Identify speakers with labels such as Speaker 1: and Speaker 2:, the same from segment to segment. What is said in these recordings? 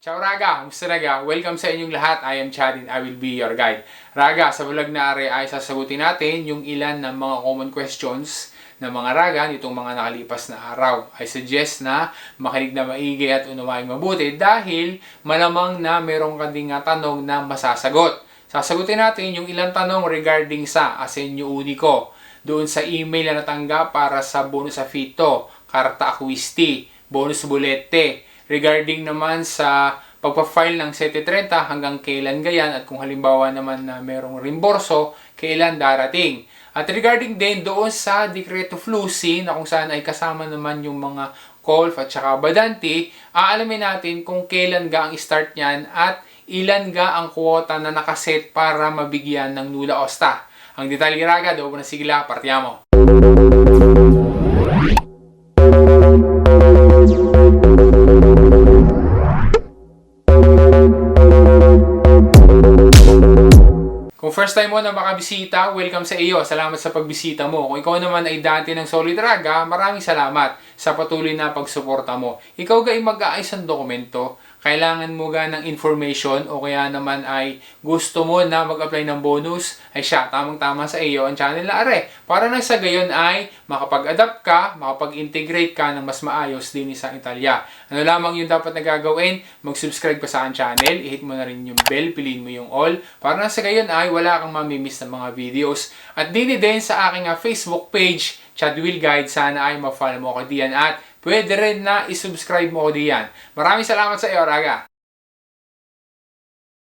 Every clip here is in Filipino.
Speaker 1: Ciao Raga! Kumusta Raga? Welcome sa inyong lahat. I am Chad and I will be your guide. Raga, sa vlog na are ay sasagutin natin yung ilan ng mga common questions ng mga Raga nitong mga nakalipas na araw. I suggest na makinig na maigi at unawain mabuti dahil malamang na merong kanding tanong na masasagot. Sasagutin natin yung ilang tanong regarding sa Asenyo Unico. Doon sa email na natanggap para sa bonus sa Fito, Karta Acquisti, bonus bulete, regarding naman sa pagpa-file ng 730 hanggang kailan gayan at kung halimbawa naman na merong rimborso, kailan darating. At regarding din doon sa Decreto Flusi na kung saan ay kasama naman yung mga Colf at saka Badanti, aalamin natin kung kailan ga ang start niyan at ilan ga ang kuwota na nakaset para mabigyan ng Nula Osta. Ang detalye raga, doon na sigla, partiamo. First time mo na makabisita, welcome sa iyo. Salamat sa pagbisita mo. Kung ikaw naman ay dati ng Solid Raga, maraming salamat sa patuloy na pagsuporta mo. Ikaw gay mag-aayos ng dokumento, kailangan mo ga ng information o kaya naman ay gusto mo na mag-apply ng bonus, ay siya, tamang-tama sa iyo ang channel na are. Para na sa gayon ay makapag-adapt ka, makapag-integrate ka ng mas maayos din sa Italia. Ano lamang yung dapat na gagawin? Mag-subscribe ka sa aking channel, i-hit mo na rin yung bell, piliin mo yung all. Para na sa gayon ay wala kang mamimiss ng mga videos. At din din sa aking uh, Facebook page, Chad Will Guide, sana ay ma-follow mo ako diyan at pwede rin na isubscribe mo ako diyan. Maraming salamat sa iyo, Raga!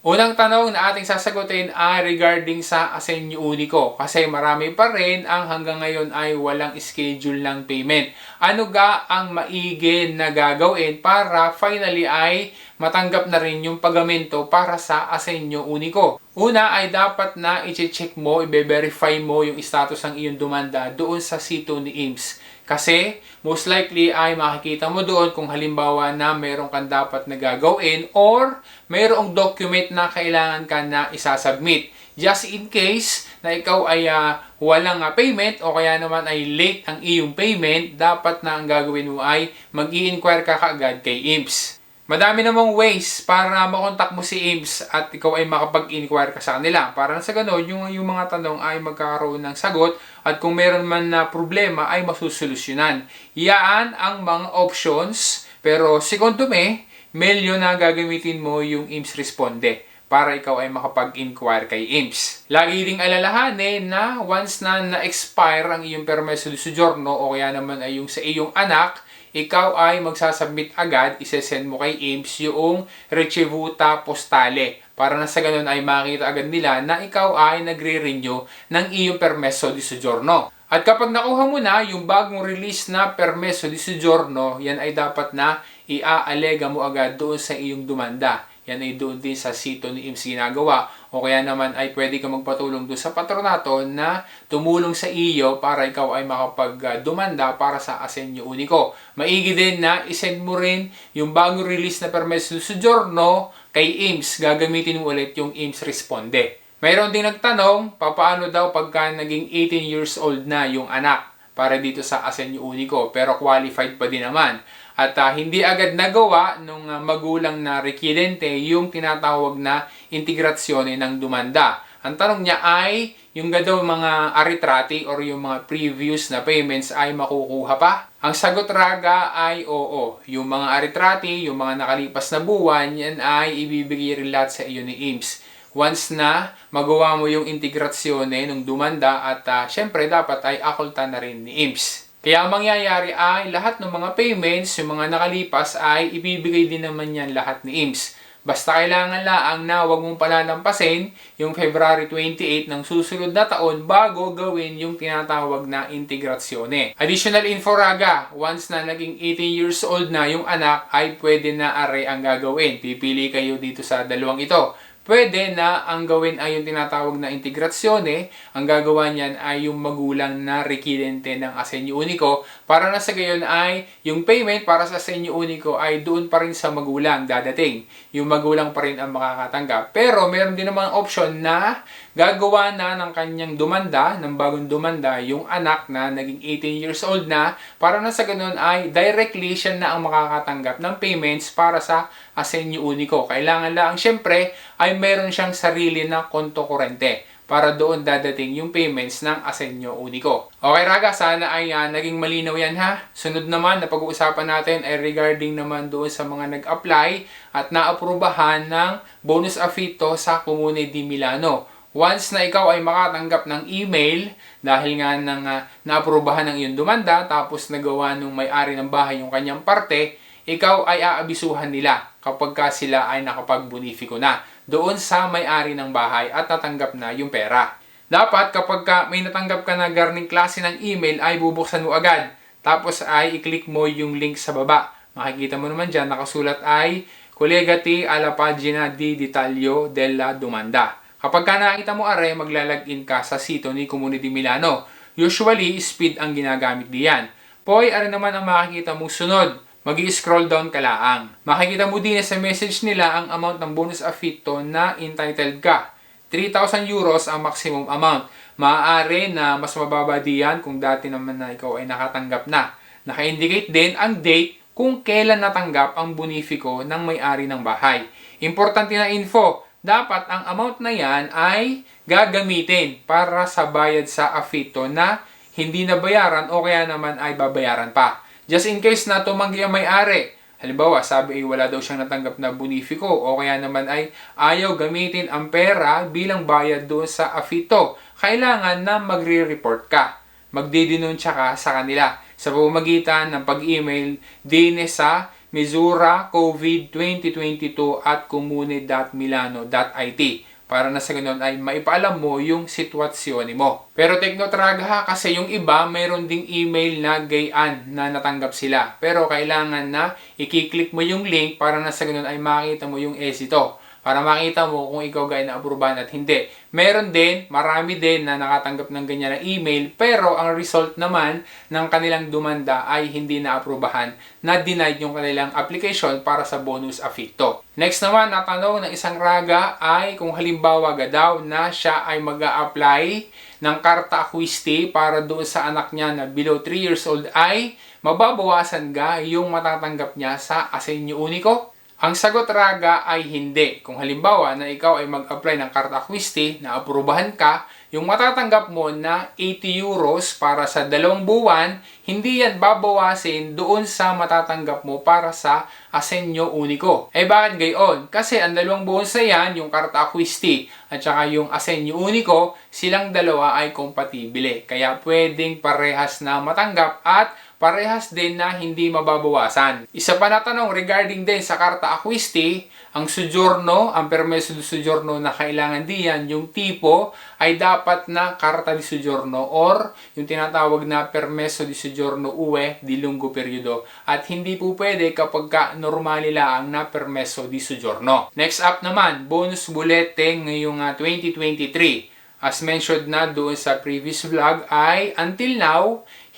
Speaker 1: Unang tanong na ating sasagutin ay regarding sa Asenyo Unico kasi marami pa rin ang hanggang ngayon ay walang schedule ng payment. Ano ga ang maigi na gagawin para finally ay matanggap na rin yung pagamento para sa Asenyo Unico? Una ay dapat na i-check mo, i-verify mo yung status ng iyong dumanda doon sa sito ni IMS. Kasi, most likely ay makikita mo doon kung halimbawa na meron kang dapat na gagawin or mayroong document na kailangan ka na isasubmit. Just in case na ikaw ay uh, walang uh, payment o kaya naman ay late ang iyong payment, dapat na ang gagawin mo ay mag inquire ka kaagad kay IMS. Madami namang ways para makontak mo si IMS at ikaw ay makapag-inquire ka sa kanila. Para sa ganun, yung, yung mga tanong ay magkakaroon ng sagot at kung meron man na problema ay masusolusyonan. Yaan ang mga options pero segundo me, mail yun na gagamitin mo yung IMS Responde para ikaw ay makapag-inquire kay IMS. Lagi ding alalahanin na once na na-expire ang iyong permeso di soggiorno o kaya naman ay yung sa iyong anak, ikaw ay magsasubmit agad, isesend mo kay IMS yung ricevuta postale para na sa ganun ay makita agad nila na ikaw ay nagre-renew ng iyong permeso di soggiorno. At kapag nakuha mo na yung bagong release na permeso di soggiorno, yan ay dapat na iaalega mo agad doon sa iyong dumanda. Yan ay doon din sa sito ni IMS ginagawa. O kaya naman ay pwede ka magpatulong doon sa patronato na tumulong sa iyo para ikaw ay makapag-dumanda para sa Asenyo Unico. Maigi din na isend mo rin yung bagong release na permeso di soggiorno kay IMS. Gagamitin mo ulit yung IMS Responde. Mayroon ding nagtanong, papaano daw pagka naging 18 years old na yung anak para dito sa Asenyo Unico pero qualified pa din naman. At uh, hindi agad nagawa nung uh, magulang na requirente yung tinatawag na integrasyone ng dumanda. Ang tanong niya ay, yung gadaw mga aritrati or yung mga previous na payments ay makukuha pa? Ang sagot raga ay oo. Yung mga aritrati, yung mga nakalipas na buwan, yan ay ibibigay rin lahat sa iyo ni IMS once na magawa mo yung integrasyone ng dumanda at uh, syempre dapat ay akulta na rin ni IMS. Kaya ang mangyayari ay lahat ng mga payments, yung mga nakalipas ay ibibigay din naman yan lahat ni IMS. Basta kailangan laang na huwag mong palalampasin yung February 28 ng susunod na taon bago gawin yung tinatawag na integrasyone. Additional info raga, once na naging 18 years old na yung anak ay pwede na are ang gagawin. Pipili kayo dito sa dalawang ito pwede na ang gawin ay yung tinatawag na integrasyone. Ang gagawa niyan ay yung magulang na requirente ng Asenyo Unico para na sa gayon ay yung payment para sa Asenyo Unico ay doon pa rin sa magulang dadating. Yung magulang pa rin ang makakatanggap. Pero meron din namang option na gagawa na ng kanyang dumanda, ng bagong dumanda, yung anak na naging 18 years old na para na sa ganun ay directly siya na ang makakatanggap ng payments para sa Asenyo Unico. Kailangan lang, syempre, ay meron siyang sarili na konto kurente para doon dadating yung payments ng Asenyo Unico. Okay Raga, sana ay ah, naging malinaw yan ha. Sunod naman na pag-uusapan natin ay regarding naman doon sa mga nag-apply at naaprubahan ng bonus affitto sa Comune di Milano. Once na ikaw ay makatanggap ng email dahil nga nang uh, naaprubahan ng iyong dumanda tapos nagawa nung may-ari ng bahay yung kanyang parte, ikaw ay aabisuhan nila kapag ka sila ay nakapagbonifiko na doon sa may-ari ng bahay at natanggap na yung pera. Dapat kapag ka may natanggap ka na garning klase ng email ay bubuksan mo agad. Tapos ay i-click mo yung link sa baba. Makikita mo naman dyan, nakasulat ay Collegati alla pagina di detalyo della domanda. Kapag ka nakita mo are, maglalagin ka sa sito ni Community Milano. Usually, speed ang ginagamit diyan. Poy, are naman ang makikita mong sunod. mag scroll down ka laang. Makikita mo din sa message nila ang amount ng bonus affitto na entitled ka. 3,000 euros ang maximum amount. Maaari na mas mababa diyan kung dati naman na ikaw ay nakatanggap na. Naka-indicate din ang date kung kailan natanggap ang bonifico ng may-ari ng bahay. Importante na info, dapat ang amount na yan ay gagamitin para sa bayad sa afito na hindi nabayaran o kaya naman ay babayaran pa. Just in case na tumanggi ang may-ari, halimbawa sabi ay wala daw siyang natanggap na bonifico o kaya naman ay ayaw gamitin ang pera bilang bayad doon sa afito, kailangan na magre-report ka. Magdidenunsya ka sa kanila sa pamamagitan ng pag-email din sa Misura COVID 2022 at comune.milano.it para na sa ganun ay maipaalam mo yung sitwasyon mo. Pero raga ha, kasi yung iba mayroon ding email na gayan na natanggap sila. Pero kailangan na i-click mo yung link para na sa ganun ay makita mo yung esito para makita mo kung ikaw gaya na aprubahan at hindi. Meron din, marami din na nakatanggap ng ganyan na email, pero ang result naman ng kanilang dumanda ay hindi na aprubahan, na denied yung kanilang application para sa bonus affitto. Next naman, natanong ng isang raga ay kung halimbawa ga daw na siya ay mag apply ng karta acquisti para doon sa anak niya na below 3 years old ay mababawasan ga yung matatanggap niya sa Asenyo Unico? Ang sagot raga ay hindi. Kung halimbawa na ikaw ay mag-apply ng Carta Acquisti na aprubahan ka, yung matatanggap mo na 80 euros para sa dalawang buwan, hindi yan babawasin doon sa matatanggap mo para sa Asenyo Unico. Eh bakit gayon? Kasi ang dalawang buwan sa yan, yung Carta Acquisti at saka yung Asenyo Unico, silang dalawa ay kompatibile. Kaya pwedeng parehas na matanggap at parehas din na hindi mababawasan. Isa pa na tanong regarding din sa Karta Acquisti, ang soggiorno, ang permeso di soggiorno na kailangan diyan, yung tipo ay dapat na Karta di soggiorno or yung tinatawag na permeso di soggiorno UE di lungo periodo. At hindi po pwede kapag ka normali lang na permeso di soggiorno. Next up naman, bonus bulete ngayong uh, 2023. As mentioned na doon sa previous vlog ay until now,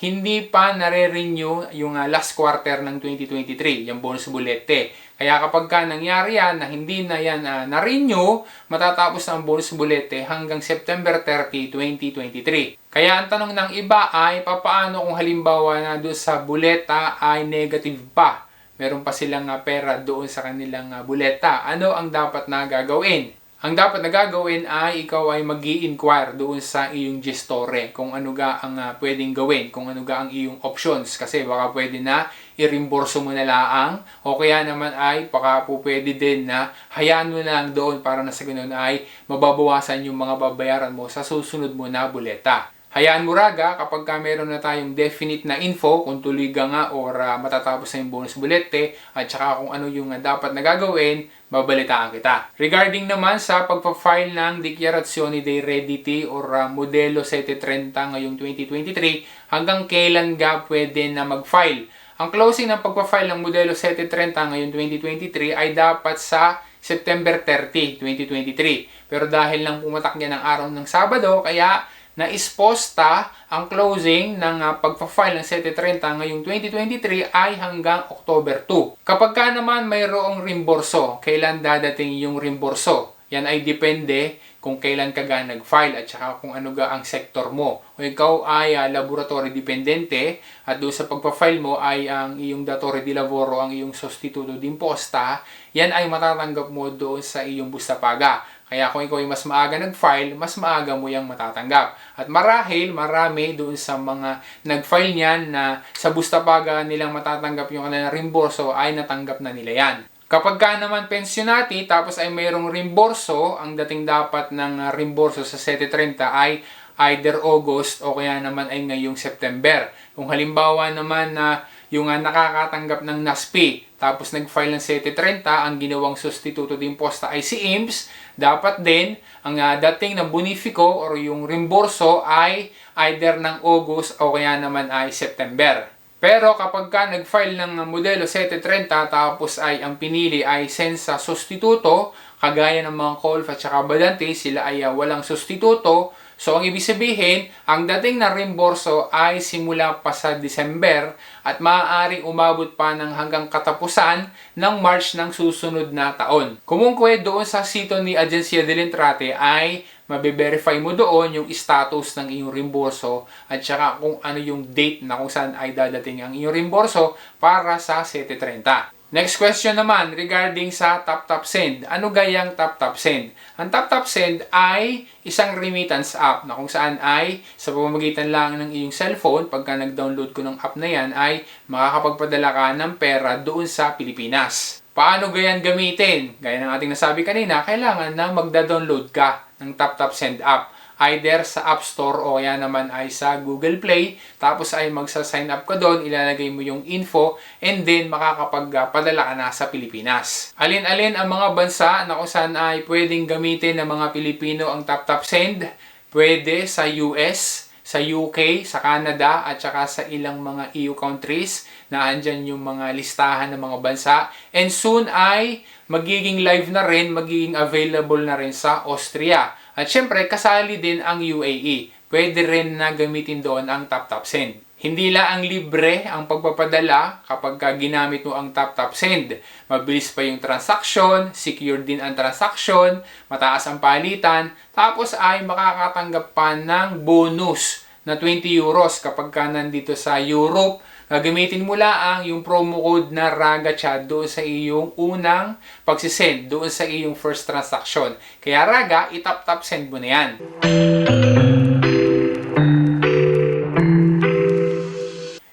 Speaker 1: hindi pa nare-renew yung uh, last quarter ng 2023, yung bonus bulete. Kaya kapag ka nangyari yan na hindi na yan uh, na-renew, matatapos ang bonus bulete hanggang September 30, 2023. Kaya ang tanong ng iba ay papaano kung halimbawa na doon sa buleta ay negative pa. Meron pa silang uh, pera doon sa kanilang uh, buleta. Ano ang dapat na gagawin? Ang dapat na gagawin ay ikaw ay mag inquire doon sa iyong gestore kung ano ga ang uh, pwedeng gawin, kung ano ga ang iyong options. Kasi baka pwede na i-reimburso mo na laang o kaya naman ay baka po pwede din na hayaan mo na lang doon para na sa ganun ay mababawasan yung mga babayaran mo sa susunod mo na buleta. Hayaan mo raga kapag ka meron na tayong definite na info kung tuloy ka nga or uh, matatapos na yung bonus bulete at saka kung ano yung uh, dapat na gagawin, babalitaan kita. Regarding naman sa pagpa-file ng Dichiarazione dei Redditi or uh, Modelo 730 ngayong 2023, hanggang kailan ga pwede na mag-file? Ang closing ng pagpa-file ng Modelo 730 ngayong 2023 ay dapat sa September 30, 2023. Pero dahil lang pumatak niya ng araw ng Sabado, kaya na isposta ang closing ng uh, pagpa-file ng 730 ngayong 2023 ay hanggang October 2. Kapag ka naman mayroong rimborso, kailan dadating yung rimborso? Yan ay depende kung kailan ka ga nag-file at saka kung ano ga ang sector mo. Kung ikaw ay ah, laboratory dependente at doon sa pagpa-file mo ay ang iyong datore di lavoro, ang iyong sostituto di imposta, yan ay matatanggap mo doon sa iyong busta paga. Kaya kung ikaw ay mas maaga nag-file, mas maaga mo yung matatanggap. At marahil, marami doon sa mga nag-file niyan na sa Bustapaga nilang matatanggap yung kanilang reimburso ay natanggap na nila yan. Kapag ka naman pensionati, tapos ay mayroong reimburso, ang dating dapat ng uh, reimburso sa 730 ay either August o kaya naman ay ngayong September. Kung halimbawa naman na yung uh, nakakatanggap ng NASP, tapos nag-file ng 730, ang ginawang substituto din posta ay si IMSS, dapat din ang uh, dating ng bonifico or yung reimburso ay either ng August o kaya naman ay September. Pero kapag ka nag-file ng modelo 730 tapos ay ang pinili ay sensa sustituto, kagaya ng mga Colf at saka Badante, sila ay uh, walang sustituto. So ang ibig sabihin, ang dating na reimburso ay simula pa sa December at maaaring umabot pa ng hanggang katapusan ng March ng susunod na taon. Kumungkwe doon sa sito ni Agencia del Entrate ay mabe-verify mo doon yung status ng iyong reimburso at saka kung ano yung date na kung saan ay dadating ang iyong reimburso para sa 730. Next question naman regarding sa TapTap Send. Ano gayang TapTap Send? Ang TapTap Send ay isang remittance app na kung saan ay sa pamamagitan lang ng iyong cellphone, pagka nag-download ko ng app na yan, ay makakapagpadala ka ng pera doon sa Pilipinas. Paano gayan gamitin? Gaya ng ating nasabi kanina, kailangan na magda-download ka ng TapTap Send app either sa App Store o kaya naman ay sa Google Play. Tapos ay magsa-sign up ka doon, ilalagay mo yung info, and then makakapagpadala ka na sa Pilipinas. Alin-alin ang mga bansa na kung saan ay pwedeng gamitin ng mga Pilipino ang TapTap Send? Pwede sa US, sa UK, sa Canada, at saka sa ilang mga EU countries na andyan yung mga listahan ng mga bansa. And soon ay magiging live na rin, magiging available na rin sa Austria. At syempre, kasali din ang UAE. Pwede rin na gamitin doon ang TapTap Send. Hindi lang ang libre ang pagpapadala kapag ka ginamit mo ang TapTap Send. Mabilis pa yung transaction, secure din ang transaction, mataas ang palitan, tapos ay makakatanggap pa ng bonus na 20 euros kapag ka nandito sa Europe gagamitin mo lang yung promo code na RAGA doon sa iyong unang pagsisend, doon sa iyong first transaction. Kaya RAGA, itap-tap send mo na yan.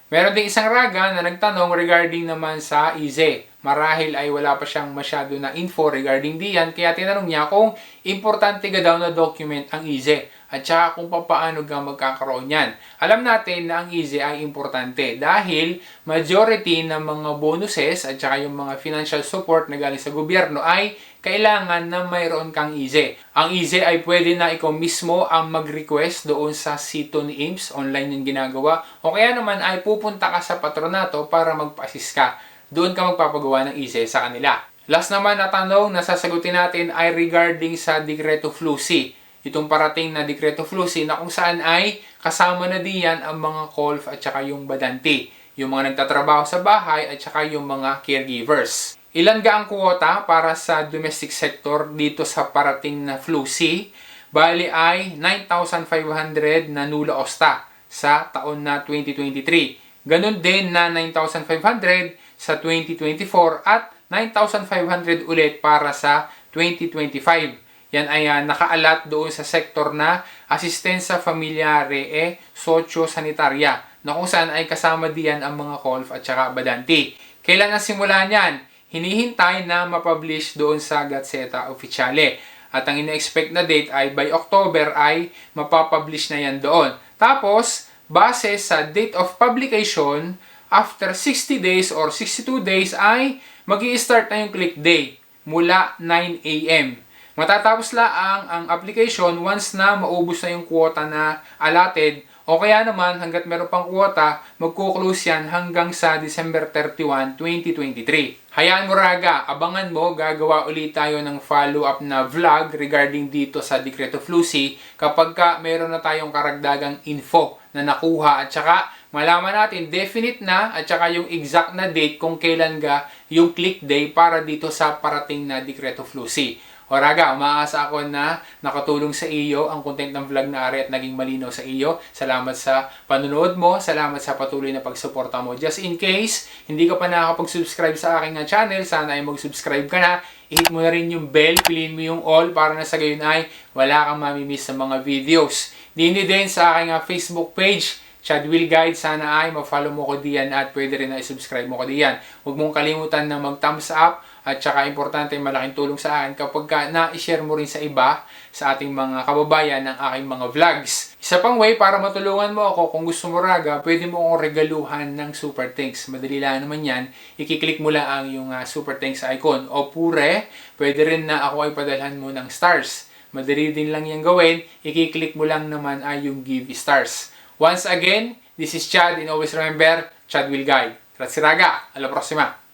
Speaker 1: Meron ding isang raga na nagtanong regarding naman sa IZE. Marahil ay wala pa siyang masyado na info regarding diyan, kaya tinanong niya kung importante ga daw na document ang IZE at saka kung paano ga magkakaroon yan. Alam natin na ang easy ay importante dahil majority ng mga bonuses at saka yung mga financial support na galing sa gobyerno ay kailangan na mayroon kang easy. Ang easy ay pwede na ikaw mismo ang mag-request doon sa sito ni IMSS, online yung ginagawa, o kaya naman ay pupunta ka sa patronato para magpa-assist ka. Doon ka magpapagawa ng easy sa kanila. Last naman na tanong na sasagutin natin ay regarding sa Decreto Flusi itong parating na Dekreto Flusi na kung saan ay kasama na diyan ang mga COLF at saka yung badanti, yung mga nagtatrabaho sa bahay at saka yung mga caregivers. Ilan ga ang kuwota para sa domestic sector dito sa parating na Flusi? Bali ay 9,500 na nula osta sa taon na 2023. Ganon din na 9,500 sa 2024 at 9,500 ulit para sa 2025. Yan ay uh, nakaalat doon sa sektor na asistensya familiare e socio-sanitaria na kung saan ay kasama diyan ang mga COLF at saka badanti. Kailan ang simula niyan? Hinihintay na mapublish doon sa Gazzetta Ufficiale. At ang ina-expect na date ay by October ay mapapublish na yan doon. Tapos, base sa date of publication, after 60 days or 62 days ay mag start na yung click day mula 9 a.m. Matatapos lang ang application once na maubos na yung quota na allotted o kaya naman hanggat meron pang quota, magkuklose yan hanggang sa December 31, 2023. Hayaan mo raga, abangan mo, gagawa ulit tayo ng follow-up na vlog regarding dito sa Decreto Flusi kapag ka meron na tayong karagdagang info na nakuha at saka malaman natin definite na at saka yung exact na date kung kailan ga yung click day para dito sa parating na Decreto Flusi. O raga, umaasa ako na nakatulong sa iyo ang content ng vlog na ari at naging malinaw sa iyo. Salamat sa panonood mo. Salamat sa patuloy na pagsuporta mo. Just in case, hindi ka pa nakakapag-subscribe sa aking channel, sana ay mag-subscribe ka na. I-hit mo na rin yung bell, piliin mo yung all para na sa gayon ay wala kang mamimiss sa mga videos. Hindi din sa aking ah, Facebook page, Chad Will Guide, sana ay ma-follow mo ko diyan at pwede rin na i-subscribe mo ko diyan. Huwag mong kalimutan na mag-thumbs up at saka importante malaking tulong sa akin kapag ka na-share mo rin sa iba sa ating mga kababayan ng aking mga vlogs. Isa pang way para matulungan mo ako kung gusto mo raga, pwede mo akong regaluhan ng super thanks. Madali lang naman yan. Ikiklik mo lang ang yung ah, super thanks icon. O pure, pwede rin na ako ay padalhan mo ng stars. Madali din lang yan gawin. Ikiklik mo lang naman ay yung give stars. Once again, this is Chad and always remember, Chad will guide. Grazie raga, alla prossima!